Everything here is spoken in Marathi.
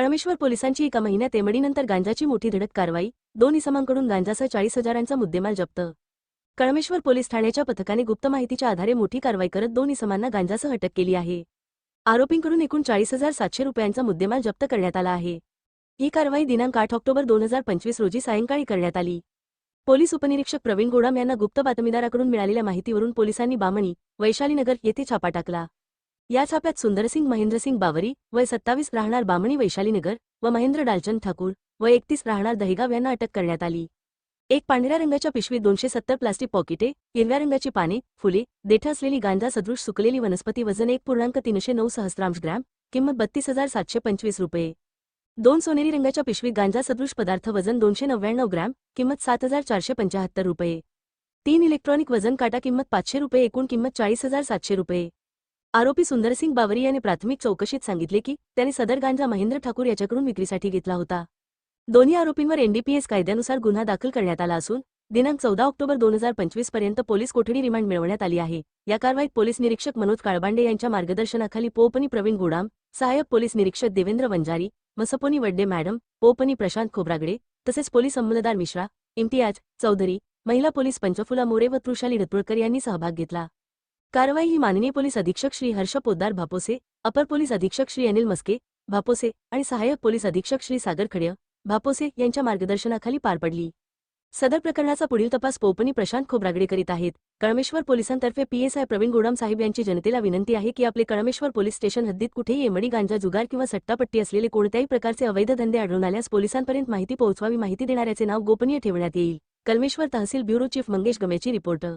कळमेश्वर पोलिसांची एका महिन्यात एमडीनंतर गांजाची मोठी धडक कारवाई दोन इसमांकडून गांजासह चाळीस हजारांचा मुद्देमाल जप्त. कळमेश्वर पोलीस ठाण्याच्या पथकाने गुप्त माहितीच्या आधारे मोठी कारवाई करत दोन इसमांना गांजासह अटक केली आहे. आरोपींकडून एकूण चाळीस हजार सातशे रुपयांचा मुद्देमाल जप्त करण्यात आला आहे. ही कारवाई दिनांक आठ ऑक्टोबर दोन हजार पंचवीस रोजी सायंकाळी करण्यात आली. पोलीस उपनिरीक्षक प्रवीण गोडाम यांना गुप्त बातमीदाराकडून मिळालेल्या माहितीवरून पोलिसांनी बामणी वैशालीनगर येथे छापा टाकला. या छाप्यात सुंदरसिंग महेंद्रसिंग बावरी वय सत्तावीस राहणार बामणी वैशालीनगर व महेंद्र डालचंद ठाकूर व एकतीस राहणार दहिगाव यांना अटक करण्यात आली. एक पांढऱ्या रंगाच्या पिशवीत दोनशे सत्तर प्लास्टिक पॉकिटे हिरव्या रंगाची पाने फुले देठ असलेली गांजा सदृश सुकलेली वनस्पती वजन एक पूर्णांक तीनशे नऊ सहस्रांश ग्रॅम किंमत बत्तीस हजार सातशे पंचवीस रुपये. दोन सोनेरी रंगाच्या पिशवीत गांजा सदृश पदार्थ वजन दोनशे नव्याण्णव ग्रॅम किंमत सात हजार चारशे पंचाहत्तर रुपये. तीन इलेक्ट्रॉनिक वजन काटा किंमत पाचशे रुपये एकूण किंमत चाळीस हजार सातशे रुपये. आरोपी सुंदरसिंग बावरी याने प्राथमिक चौकशीत सांगितले की त्याने सदर गांजा महेंद्र ठाकूर याच्याकडून विक्रीसाठी घेतला होता. दोन्ही आरोपींवर एनडीपीएस कायद्यानुसार गुन्हा दाखल करण्यात आला असून दिनांक चौदा ऑक्टोबर दोन हजार पंचवीसपर्यंत पोलीस कोठडी रिमांड मिळवण्यात आली आहे. या कारवाईत पोलीस निरीक्षक मनोज काळबांडे यांच्या मार्गदर्शनाखाली पोपनी प्रवीण गोडाम सहाय्यक पोलीस निरीक्षक देवेंद्र वंजारी मसपोनी वड्डे मॅडम पोपनी प्रशांत खोब्रागडे तसेच पोलीस अंमलदार मिश्रा इम्तियाज चौधरी महिला पोलीस पंचफुला मोरे व तृषाली रतुळकर यांनी सहभाग घेतला. कारवाई ही माननीय पोलीस अधीक्षक श्री हर्ष पोद्दार भापोसे अपर पोलीस अधीक्षक श्री अनिल मस्के भापोसे आणि सहाय्यक पोलीस अधीक्षक श्री सागर खडय भापोसे यांच्या मार्गदर्शनाखाली पार पडली. सदर प्रकरणाचा पुढील तपास पोपनी प्रशांत खोब्रागडे करीत आहेत. कळमेश्वर पोलिसांतर्फे पीएसआय प्रवीण गोडाम साहेब यांची जनतेला विनंती आहे की आपले कळमेश्वर पोलीस स्टेशन हद्दीत कुठेही एमडी गांजा जुगार किंवा सट्टापट्टी असलेले कोणत्याही प्रकारचे अवैध धंदे आढळून आल्यास पोलिसांपर्यंत माहिती पोहोचवावी माहिती देणाऱ्याचे नाव गोपनीय ठेवण्यात येईल. कलमेश्वर तहसील bureau chief Mangesh Gamechi reporter